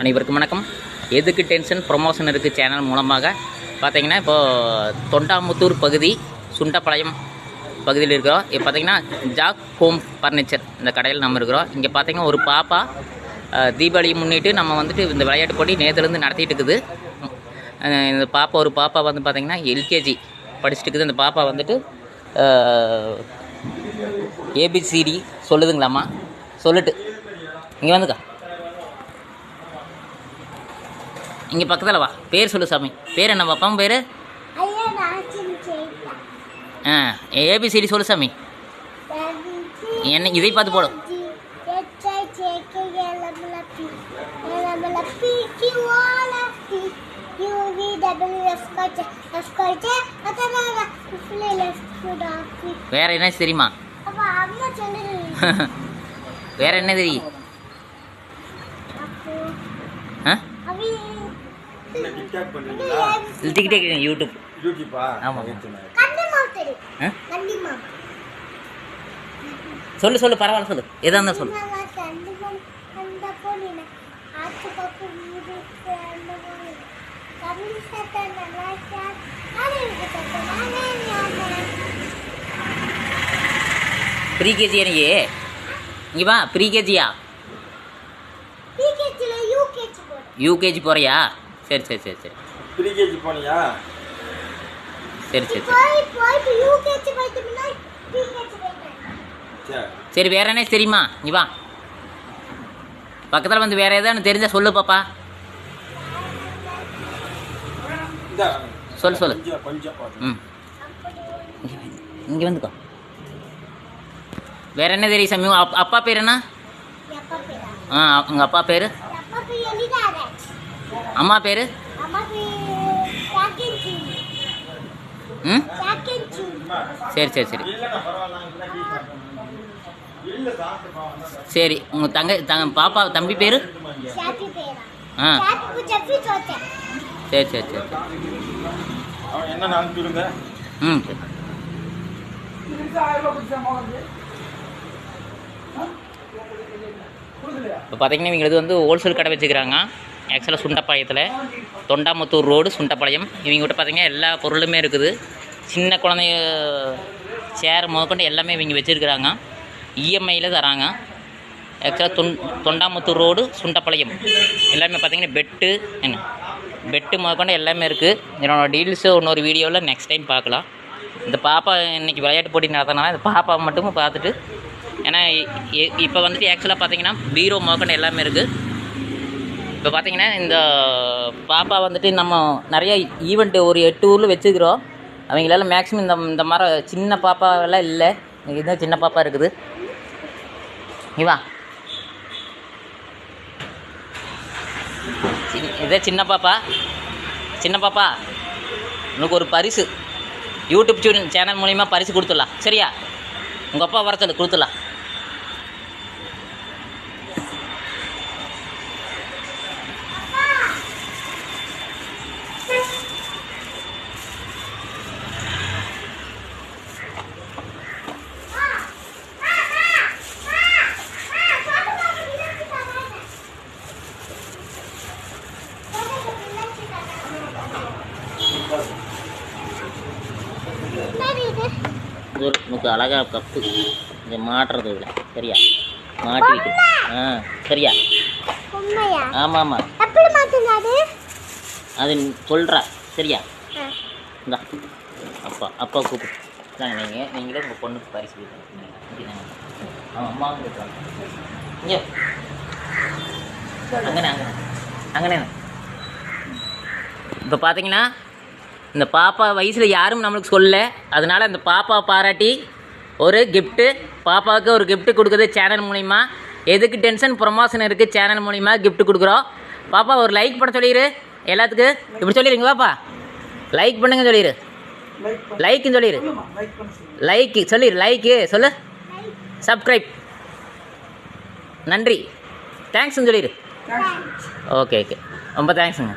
அனைவருக்கும் வணக்கம். எதுக்கு டென்ஷன் ப்ரொமோஷன் இருக்குது சேனல் மூலமாக. பார்த்தீங்கன்னா இப்போது தொண்டாமுத்தூர் பகுதி சுண்டப்பாளையம் பகுதியில் இருக்கிறோம். இப்போ பார்த்தீங்கன்னா ஜாக் ஹோம் ஃபர்னிச்சர் இந்த கடையில் நம்ம இருக்கிறோம். இங்கே பார்த்தீங்கன்னா ஒரு பாப்பா தீபாவளியை முன்னிட்டு நம்ம வந்துட்டு இந்த விளையாட்டு போட்டி நேற்றுலேருந்து நடத்திட்டு இருக்குது. இந்த பாப்பா ஒரு பாப்பா வந்து பார்த்தீங்கன்னா எல்கேஜி படிச்சுட்டு இருக்குது. இந்த பாப்பா வந்துட்டு ஏபிசிடி சொல்லுதுங்களாம்மா? சொல்லிட்டு. இங்கே வந்துக்கா. இங்கே பக்கத்தில் வா. பேர் சொல்லு சாமி. பேர் என்ன பாப்பா? பேர்? ஆ ஏபிசிடி சொல்லு சாமி. என்ன இதை பார்த்து போடும் வேற என்ன தெரியுமா? வேற என்ன தெரியும்? ஆ? அவி டிக்டாக் பண்ணுறீங்களா டிக்டேக் யூடியூப் யூடியூப்பா ஆமா. கண்டிமா தெரியும் ஆ? கண்டிமா சொல்லு சொல்லு பரவாயில்ல சொல்லு. எதா இருந்தாலும் சொல்லு. நான் கண்டிமா அந்த போனீங்க ஆச்சு பக்கம் வீடு அந்த போனீங்க தமிழ் சட்டை நல்லா சார் அது இருக்கு சட்டை. நானே ஞாபகம் ப்ரீ கேஜி நீ? இங்கே வா ப்ரீ கேஜியா பிகேஜில யூகேஜி போறியா? சரி சரி சரி சரி. ப்ரீகேஜி போனியா? சரி சரி சரி. சரி. வேற என்ன தெரியுமா? நீ வா. பக்கத்தில் வந்து வேற ஏதாவது தெரிஞ்சா சொல்லு பாப்பா. சொல்லு சொல்லு. ம். இங்கே வந்துக்கோ. வேற என்ன தெரியும் சாமி? அப்பா பேர் என்ன? ஆ உங்கள் அப்பா பேர்? அம்மா பேர்? அம்மா பேர் சாக்கென்சி. ம்? சாக்கென்சி. சரி சரி சரி. சரி உங்கள் தங்க தங்க பாப்பா தம்பி பேர்? ஆ. சரி சரி சரி ம். இப்போ பார்த்தீங்கன்னா இது வந்து ஹோல்சேல் கடை வச்சுக்கிறாங்க. ஆக்சுவலாக சுண்டப்பாளையத்தில் தொண்டாமுத்தூர் ரோடு சுண்டப்பாளையம். இவங்ககிட்ட பார்த்தீங்கன்னா எல்லா பொருளுமே இருக்குது. சின்ன குழந்தைய சேர் முதற்கொண்டு எல்லாமே இவங்க வச்சுருக்குறாங்க. இஎம்ஐயில் தராங்க. ஆக்சுவலாக தொன் தொண்டாமுத்தூர் ரோடு சுண்டப்பாளையம். எல்லாமே பார்த்தீங்கன்னா பெட்டு என்ன? பெட்டு முதற்கொண்டு எல்லாமே இருக்குது என்னோடய டீல்ஸு இன்னொரு வீடியோவில் நெக்ஸ்ட் டைம் பார்க்கலாம் இந்த பாப்பா இன்றைக்கி விளையாட்டு போட்டி நடத்தினால இந்த பாப்பா மட்டும் பார்த்துட்டு. ஏன்னா இப்போ வந்துட்டு ஆக்சுவலாக பார்த்தீங்கன்னா பீரோ முதற்கொண்டு எல்லாமே இருக்குது இப்போ பார்த்தீங்கன்னா இந்த பாப்பா வந்துட்டு நம்ம நிறைய ஈவெண்ட்டு ஒரு எட்டு ஊரில் வச்சுக்கிறோம் அவங்களால மேக்ஸிமம் இந்த இந்த மாதிரி சின்ன பாப்பாவெல்லாம் இல்லை. இதுதான் சின்ன பாப்பா இருக்குது. இவா இதே சின்ன பாப்பா. சின்ன பாப்பா உனக்கு ஒரு பரிசு. யூடியூப் சேனல் சேனல் மூலிமா பரிசு கொடுத்துடலாம். சரியா? உங்கள் அப்பா வர சொல்லு கொடுத்துடலாம். ஒரு உனக்கு அழகாக கப்பு. இங்கே மாட்டுறது இதில் சரியா? மாட்டி வைக்கிறது ஆ சரியா? ஆமாம். ஆமாம் அது? சொல்கிறா சரியா? இந்தா. அப்பா அப்பா கூப்பிடு. நாங்கள் நீங்கள் நீங்களே உங்கள் பொண்ணுக்கு பரிசு கொடுத்துருக்கீங்க அவன் அம்மாவும் கொடுக்குறாங்க இங்கே. அங்கனே அங்கனே அங்கனே இப்போ பார்த்தீங்கன்னா இந்த பாப்பா வயசில் யாரும் நம்மளுக்கு சொல்லல. அதனால் இந்த பாப்பா பாராட்டி ஒரு கிஃப்ட்டு பாப்பாவுக்கு ஒரு gift கொடுக்குறது சேனல் மூலிமா எதுக்கு டென்ஷன் ப்ரொமோஷன் இருக்குது சேனல் மூலிமா gift கொடுக்குறோம். பாப்பா ஒரு லைக் பண்ண சொல்லிடு எல்லாத்துக்கு இப்படி சொல்லிடுங்க பாப்பா. லைக் பண்ணுங்க சொல்லிடு லைக்குன்னு சொல்லிடு லைக்கு சொல்லிடு லைக்கு சொல்லு. சப்ஸ்கிரைப் நன்றி. தேங்க்ஸ்ன்னு சொல்லிடு ஓகே ஓகே ரொம்ப தேங்க்ஸுங்க